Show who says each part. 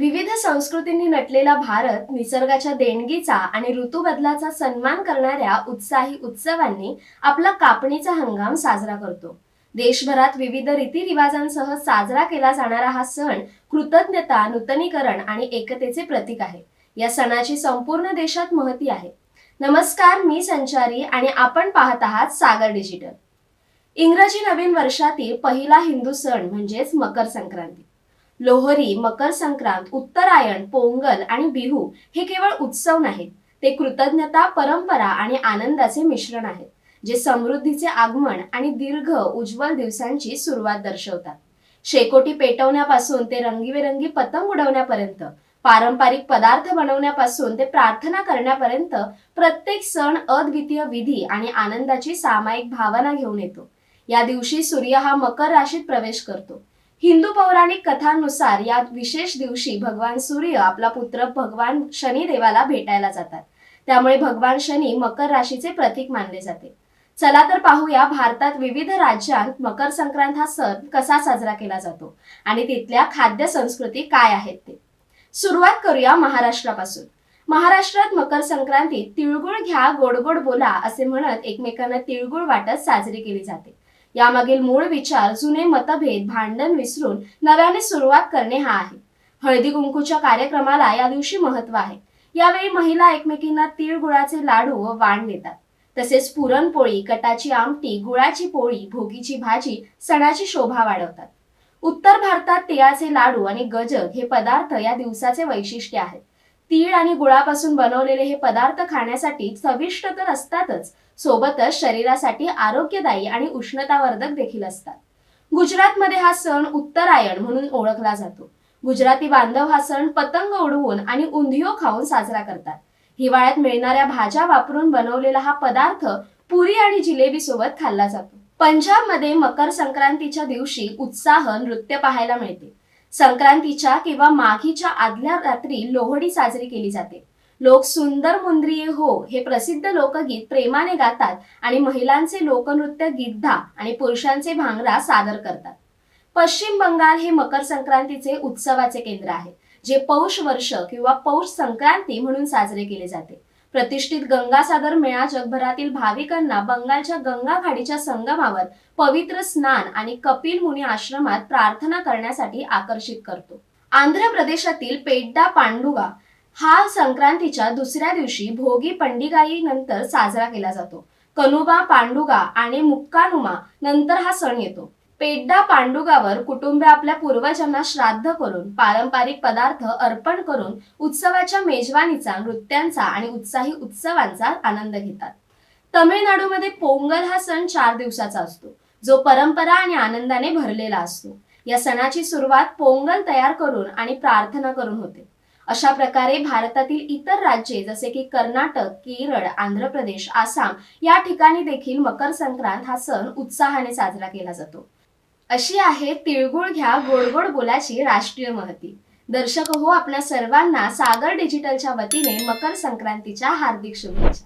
Speaker 1: विविध संस्कृतींनी नटलेला भारत निसर्गाच्या देणगीचा आणि ऋतुबदलाचा सन्मान करणाऱ्या उत्साही उत्सवांनी आपला कापणीचा हंगाम साजरा करतो. देशभरात विविध रीतीरिवाजांसह साजरा केला जाणारा हा सण कृतज्ञता नूतनीकरण आणि एकतेचे प्रतीक आहे. या सणाची संपूर्ण देशात महती आहे. नमस्कार मी संचारी आणि आपण पाहत आहात सागर डिजिटल. इंग्रजी नवीन वर्षातील पहिला हिंदू सण म्हणजेच मकर संक्रांती. लोहरी मकर संक्रांत उत्तरायण पोंगल आणि बिहू हे केवळ उत्सव नाहीत. ते कृतज्ञता परंपरा आणि आनंदाचे मिश्रण आहेत जे समृद्धीचे आगमन आणि दीर्घ उज्ज्वल दिवसांची सुरुवात दर्शवतात. शेकोटी पेटवण्यापासून ते रंगीबेरंगी पतंग उडवण्यापर्यंत पारंपरिक पदार्थ बनवण्यापासून ते प्रार्थना करण्यापर्यंत प्रत्येक सण अद्वितीय विधी आणि आनंदाची सामायिक भावना घेऊन येतो. या दिवशी सूर्य हा मकर राशीत प्रवेश करतो. हिंदू पौराणिक कथांनुसार या विशेष दिवशी भगवान सूर्य आपला पुत्र भगवान शनिदेवाला भेटायला जातात. त्यामुळे भगवान शनी मकर राशीचे प्रतीक मानले जाते. चला तर पाहूया भारतात विविध राज्यांत मकर संक्रांत हा सण कसा साजरा केला जातो आणि तिथल्या खाद्य संस्कृती काय आहेत ते. सुरुवात करूया महाराष्ट्रापासून. महाराष्ट्रात मकर संक्रांतीत तिळगुळ घ्या गोड गोड बोला असे म्हणत एकमेकांना तिळगुळ वाटत साजरी केली जाते. यामागील मूळ विचार जुने मतभेद भांडण विसरून नव्याने सुरुवात करणे हा आहे. हळदी कुंकूच्या कार्यक्रमाला या दिवशी महत्त्व आहे. यावेळी महिला एकमेकींना तिळगुळाचे लाडू व वाण देतात. तसेच पुरणपोळी कटाची आमटी गुळाची पोळी भोगीची भाजी सणाची शोभा वाढवतात. उत्तर भारतात तिळाचे लाडू आणि गजक हे पदार्थ या दिवसाचे वैशिष्ट्य आहेत. तीळ आणि गुळापासून बनवलेले हे पदार्थ खाण्यासाठी चविष्ट तर असतातच. सोबतच शरीरासाठी आरोग्यदायी आणि उष्णतावर्धक देखील असतात. गुजरातमध्ये हा सण उत्तरायण म्हणून ओळखला जातो. गुजराती बांधव हा सण पतंग उडवून आणि उंधियो खाऊन साजरा करतात. हिवाळ्यात मिळणाऱ्या भाज्या वापरून बनवलेला हा पदार्थ पुरी आणि जिलेबी सोबत खाल्ला जातो. पंजाबमध्ये मकर संक्रांतीच्या दिवशी उत्साह नृत्य पाहायला मिळते. संक्रांतीच्या किंवा माघीच्या आदल्या रात्री लोहडी साजरी केली जाते. लोक सुंदर मुंद्रिये हो हे प्रसिद्ध लोकगीत प्रेमाने गातात आणि महिलांचे लोकनृत्य गिद्धा आणि पुरुषांचे भांगडा सादर करतात. पश्चिम बंगाल हे मकर संक्रांतीचे उत्सवाचे केंद्र आहे जे पौष वर्ष किंवा पौष संक्रांती म्हणून साजरे केले जाते. प्रतिष्ठित गंगासागर मेळा जगभरातील भाविकांना बंगालच्या गंगा खाडीच्या संगमावर पवित्र स्नान आणि कपिल मुनी आश्रमात प्रार्थना करण्यासाठी आकर्षित करतो. आंध्र प्रदेशातील पेड्डा पांडुगा हा संक्रांतीच्या दुसऱ्या दिवशी भोगी पंडिगाई नंतर साजरा केला जातो. कनुबा पांडुगा आणि मुक्कानुमा नंतर हा सण येतो. पेड्डा पांडुगावर कुटुंबे आपल्या पूर्वजांना श्राद्ध करून पारंपरिक पदार्थ अर्पण करून उत्सवाच्या मेजवानीचा नृत्यांचा आणि उत्साही उत्सवांचा आनंद घेतात. तमिळनाडूमध्ये पोंगल हा सण चार दिवसाचा असतो. जो परंपरा आणि आनंदाने भरलेला असतो. या सणाची सुरुवात पोंगल तयार करून आणि प्रार्थना करून होते. अशा प्रकारे भारतातील इतर राज्ये जसे की कर्नाटक केरळ आंध्र प्रदेश आसाम या ठिकाणी देखील मकर संक्रांत हा सण उत्साहाने साजरा केला जातो. अशी आहे तिळगुळ घ्या गोड गोड बोलाची राष्ट्रीय महती. दर्शक हो आपल्या सर्वांना सागर डिजिटलच्या वतीने मकर संक्रांतीच्या हार्दिक शुभेच्छा.